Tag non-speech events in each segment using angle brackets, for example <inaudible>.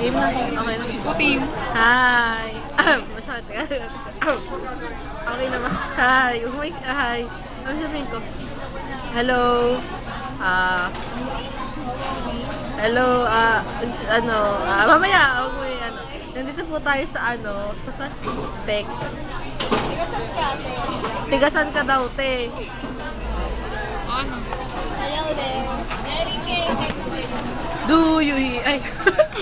Game na. Okay na. Putim. Hi. Masakit ka. okay na ba? Hi. Umay. Hi. Ano sabihin ko? Hello. Ah. hello. Ah. ano. Ah, mamaya. Huwag mo ano. Nandito po tayo sa ano. Sa tech. Tigasan ka daw, te. Ano? Hello there. Do you hear? Ay. <laughs>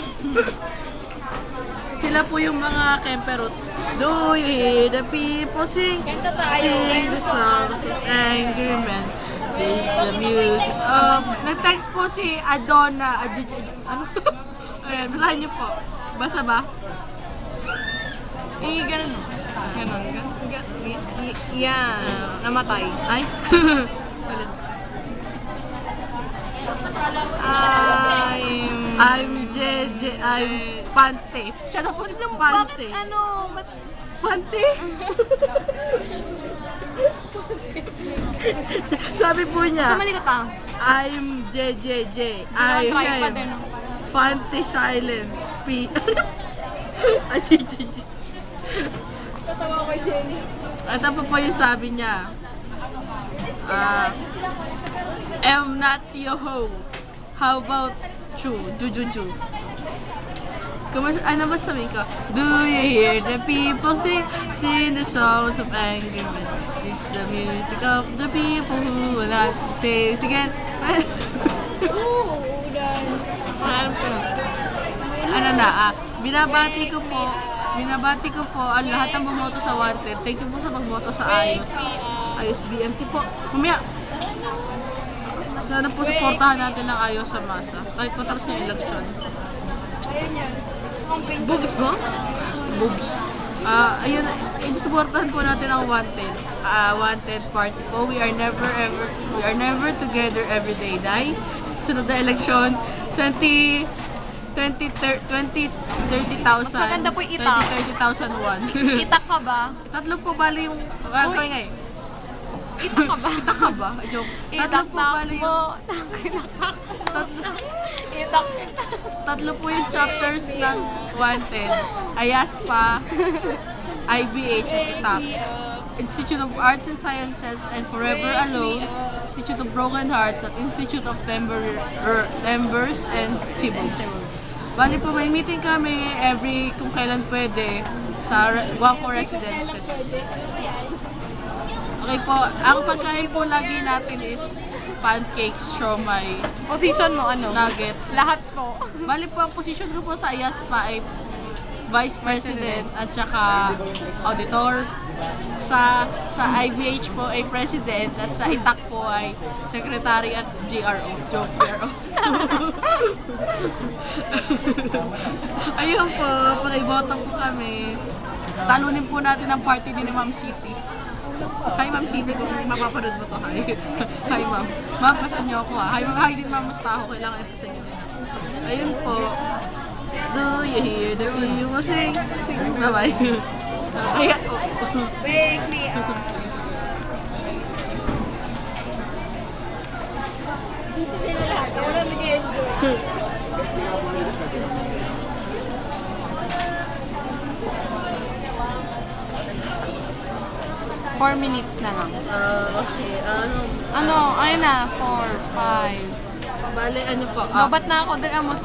Sila po yung mga kemperot. Do you hear the people sing? Sing the songs of angry men. This is the music of... Nag-text po si Adonna. Adj ano? <laughs> Ayan, basahin niyo po. Basa ba? Eh, ganun. Ganun. Ganun. Yan. Namatay. Ay. <laughs> Ulit. I'm... I'm JJ. I'm Pante. Siya na po si Pante. Bakit ano? Ba't... Pante? <laughs> Sabi po niya, Sumali ka ta? I'm JJJ. I try pa am. Fante Silent P. <laughs> Ah, JJJ. Tatawa ko Jenny. Ito po po yung sabi niya. Ah, am not your hoe. How about you? Jujuju. Kumas ano ba sabi ko? Do you hear the people sing? Sing the songs of angry men. This is the music of the people who will not say it again. Oo, ulan. Na. ano na, ah, binabati ko po, binabati ko po ang lahat ng bumoto sa Wanted. Thank you po sa pagboto sa Ayos. Ayos BMT po. Mamaya, sana po supportahan natin ang Ayos sa masa. Kahit matapos na yung pink. Boobs ba? Boobs. Ah, ayun, supportahan po natin ang Wanted. Ah, Wanted Party po. We are never ever, we are never together every day, Day. Sunod na election, 20, 20, 20, 30,000. Mas maganda po yung itak. 20, 30,001. Itak ka ba? Tatlo po bali yung, ah, Uy. kaya nga eh. Itak ka ba? Itak ka ba? Joke. Itak po bali mo. tatlo, Itak. tatlo po yung chapters ng Wanted. Ayaspa, IBH, at ITAC. Institute of Arts and Sciences and Forever Alone, Institute of Broken Hearts at Institute of Timber, er, Timbers and Chibos. Bali po may meeting kami every kung kailan pwede sa Guapo Residences. Okay po, ang pagkain po lagi natin is pancakes, siomay, Position mo ano? nuggets. Lahat po. Bali po, ang position ko po sa IASPA ay Vice President at saka Auditor. Sa sa IBH po ay President at sa ITAC po ay Secretary at GRO. Joke, GRO. <laughs> Ayun po, pakiboto po kami. Talunin po natin ang party din ni Ma'am City. Hi Ma'am City, kung mapapanood mo to, hi. <laughs> hi Ma'am. Ma'am, pasan niyo ako ha. Hi, Ma'am, hi din Ma'am Mustaho, kailangan ito sa inyo. Ayun po. Do you hear the people sing? Sing. Bye-bye. Kaya, Wake me up. Dito sila lahat. Ako na nag-enjoy. Four minutes na lang. Ah, okay. ano? Ano, ayun na. Four, five. Bale, ano po? Babat na ako. Dala mo,